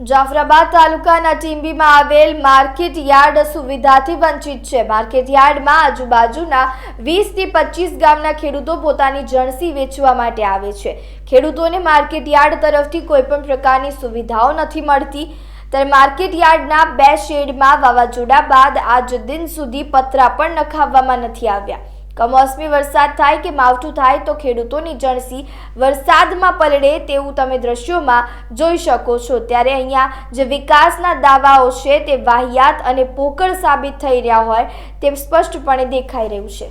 જાફરાબાદ તાલુકાના ટીંબીમાં આવેલ market yard સુવિધાથી વંચિત છે. માર્કેટ યાર્ડમાં આજુબાજુના વીસથી પચીસ ગામના ખેડૂતો પોતાની જણસી વેચવા માટે આવે છે. ખેડૂતોને માર્કેટ યાર્ડ તરફથી કોઈપણ પ્રકારની સુવિધાઓ નથી મળતી. ત્યારે માર્કેટ યાર્ડના બે શેડમાં વાવાઝોડા બાદ આજ દિન સુધી પતરા પણ નખાવવામાં નથી આવ્યા. કમોસમી વરસાદ થાય કે માવઠું થાય તો ખેડૂતોની જણસી વરસાદમાં પલળે તેવું તમે દ્રશ્યોમાં જોઈ શકો છો. ત્યારે અહીંયા જે વિકાસના દાવાઓ છે તે વાહિયાત અને પોકળ સાબિત થઈ રહ્યા હોય તે સ્પષ્ટપણે દેખાઈ રહ્યું છે.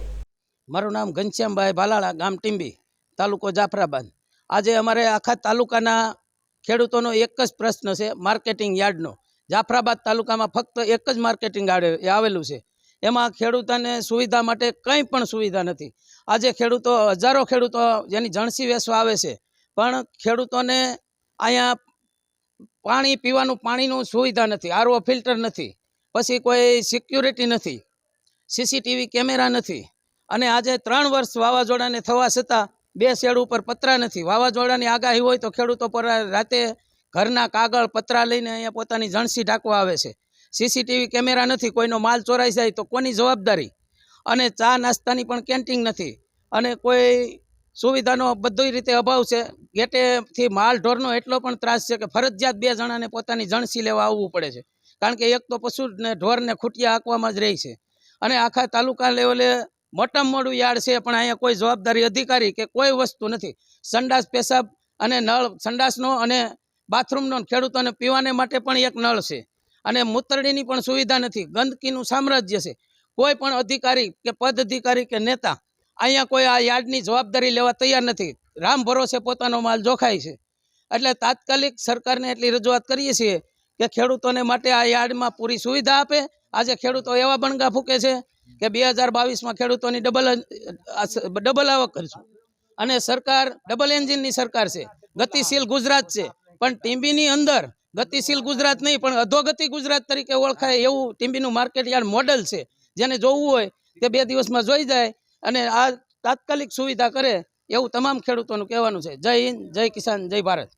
મારું નામ ઘનશ્યામભાઈ ભાલાળા, ગામ ટીંબી, તાલુકો જાફરાબાદ. આજે અમારે આખા તાલુકાના ખેડૂતોનો એક જ પ્રશ્ન છે, માર્કેટિંગ યાર્ડનો. જાફરાબાદ તાલુકામાં ફક્ત એક જ માર્કેટિંગ યાર્ડ આવેલું છે. એમાં ખેડૂતોને સુવિધા માટે કંઈ પણ સુવિધા નથી. આજે ખેડૂતો, હજારો ખેડૂતો જેની જણસી વેસવા આવે છે, પણ ખેડૂતોને અહીંયા પાણી પીવાનું પાણીનું સુવિધા નથી આરઓ ફિલ્ટર નથી, પછી કોઈ સિક્યુરિટી નથી, સીસીટીવી કેમેરા નથી, અને આજે ત્રણ વર્ષ વાવાઝોડાને થવા છતાં બે શેડ ઉપર પતરા નથી. વાવાઝોડાની આગાહી હોય તો ખેડૂતો પર રાતે ઘરના કાગળ, પતરા લઈને અહીંયા પોતાની જણસી ઢાંકવા આવે છે. સીસીટીવી કેમેરા નથી, કોઈનો માલ ચોરાઈ જાય તો કોની જવાબદારી? અને ચા નાસ્તાની પણ કેન્ટીન નથી. અને કોઈ સુવિધાનો બધી રીતે અભાવ છે. ગેટેથી માલ ઢોરનો એટલો પણ ત્રાસ છે કે ફરજિયાત બે જણાને પોતાની જણસી લેવા આવવું પડે છે. કારણ કે એક તો પશુ ને ઢોરને ખૂટિયા આંકવામાં જ રહી છે. અને આખા તાલુકા લેવલે મોટામાં મોટું યાર્ડ છે, પણ અહીંયા કોઈ જવાબદારી અધિકારી કે કોઈ વસ્તુ નથી. સંડાસ, પેશાબ અને નળ, સંડાસનો અને બાથરૂમનો ખેડૂતોને પીવાને માટે પણ એક નળ છે. અને મૂતરડીની પણ સુવિધા નથી. ગંદકીનું સામ્રાજ્ય છે. કોઈ પણ અધિકારી કે પદ અધિકારી કે નેતા અહીંયા કોઈ આ યાર્ડની જવાબદારી લેવા તૈયાર નથી. રામ ભરોસે પોતાનો માલ જોખાય છે. એટલે તાત્કાલિક સરકારને એટલી રજૂઆત કરીએ છીએ કે ખેડૂતોને માટે આ યાર્ડમાં પૂરી સુવિધા આપે. આજે ખેડૂતો એવા બણગા ફૂકે છે કે બે હજાર બાવીસમાં ખેડૂતોની ડબલ ડબલ આવક કરીશું. અને સરકાર, ડબલ એન્જિનની સરકાર છે. ગતિશીલ ગુજરાત છે. પણ ટીમ્બીની અંદર ગતિશીલ ગુજરાત નહીં, પણ અધોગતિ ગુજરાત તરીકે ઓળખાય એવું ટીમ્બીનું માર્કેટ યાર્ડ મોડલ છે. જેને જોવું હોય તે બે દિવસમાં જોઈ જાય અને આ તાત્કાલિક સુવિધા કરે એવું તમામ ખેડૂતોનું કહેવાનું છે. જય હિન્દ, જય કિસાન, જય ભારત.